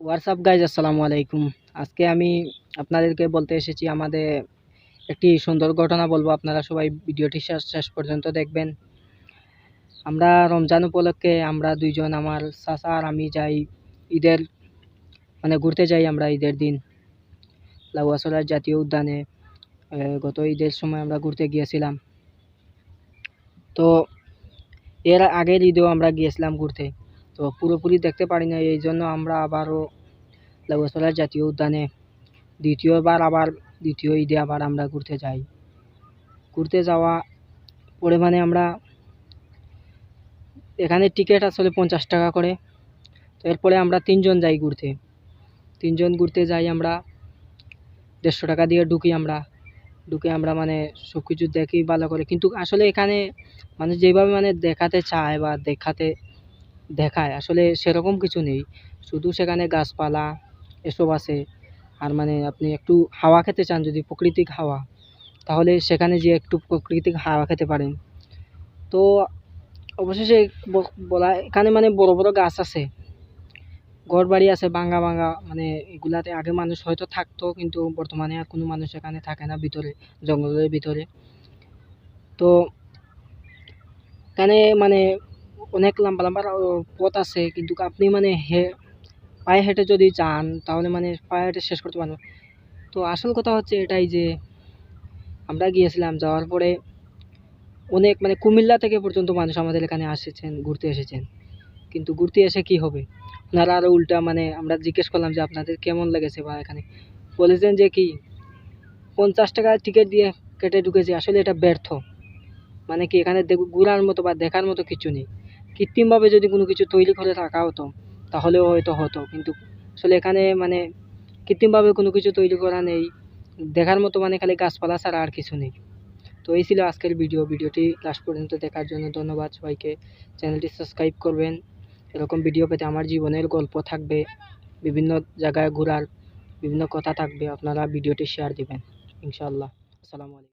WhatsApp guys আসসালামু আলাইকুম আজকে আমি আপনাদেরকে বলতে এসেছি আমাদের একটি সুন্দর ঘটনা বলব। আপনারা সবাই ভিডিওটি শেষ পর্যন্ত দেখবেন। আমরা রমজান উপলক্ষে আমরা দুইজন, আমার চাচা আর আমি যাই ঈদের মানে ঘুরতে যাই আমরা ঈদের দিন। লাউয়াছড়ার জাতীয় উদ্যানে গত ঈদের সময় আমরা ঘুরতে গিয়েছিলাম। তো এর আগের ঈদেও আমরা গিয়েছিলাম ঘুরতে। তো পুরোপুরি দেখতে পারি না এই জন্য আমরা আবারও লাউয়াছড়ার জাতীয় উদ্যানে দ্বিতীয়বার আবার দ্বিতীয় ঈদে আবার আমরা ঘুরতে যাই। ঘুরতে যাওয়া পরে মানে আমরা এখানে টিকিট আসলে পঞ্চাশ টাকা করে, তো এরপরে আমরা তিনজন যাই ঘুরতে। তিনজন ঘুরতে যাই আমরা দেড়শো টাকা দিয়ে ঢুকি আমরা, ঢুকে আমরা মানে সব কিছু দেখি ভালো করে। কিন্তু আসলে এখানে মানে যেভাবে মানে দেখাতে চায় বা দেখাতে দেখায়। আসলে সেরকম কিছু নেই। শুধু সেখানে গাছপালা এসব আছে। আর মানে আপনি একটু হাওয়া খেতে চান, যদি প্রাকৃতিক হাওয়া, তাহলে সেখানে যেয়ে একটু প্রাকৃতিক হাওয়া খেতে পারেন। তো অবশেষে বলা, এখানে মানে বড় বড় গাছ আছে। ঘর বাড়ি আছে, ভাঙা ভাঙা মানে এগুলাতে আগে মানুষ হয়তো থাকতো, কিন্তু বর্তমানে আর কোনো মানুষ এখানে থাকে না ভিতরে, জঙ্গলের ভিতরে। তো এখানে মানে অনেক লম্বা লম্বা পথ আছে, কিন্তু আপনি মানে হে পায়ে হেঁটে যদি যান, তাহলে মানে পায়ে হেঁটে শেষ করতে পারবেন তো আসল কথা হচ্ছে এটাই যে, আমরা গিয়েছিলাম, যাওয়ার পরে অনেক মানে কুমিল্লা থেকে পর্যন্ত মানুষ আমাদের এখানে এসেছেন ঘুরতে এসেছেন। কিন্তু ঘুরতে এসে কি হবে? ওনারা আরও উল্টা মানে আমরা জিজ্ঞেস করলাম যে, আপনাদের কেমন লেগেছে বা এখানে? বলেছেন যে কি, পঞ্চাশ টাকা টিকিট দিয়ে কেটে ঢুকেছি, আসলে এটা ব্যর্থ। মানে কি এখানে ঘোরার মতো বা দেখার মতো কিছু নেই। কৃত্রিমভাবে যদি কোনো কিছু তৈরি করে রাখা হতো, তাহলেও হয়তো হতো। কিন্তু আসলে এখানে মানে কৃত্রিমভাবে কোনো কিছু তৈরি করা নেই, দেখার মতো মানে খালি গাছপালা ছাড়া আর কিছু নেই। তো এই ছিল আজকের ভিডিও ভিডিওটি লাস্ট পর্যন্ত দেখার জন্য ধন্যবাদ সবাইকে। চ্যানেলটি সাবস্ক্রাইব করবেন। এরকম ভিডিও পেতে আমার জীবনের গল্প থাকবে। বিভিন্ন জায়গায় ঘোরার বিভিন্ন কথা থাকবে। আপনারা ভিডিওটি শেয়ার দিবেন। ইনশাআল্লাহ। আসসালামু আলাইকুম।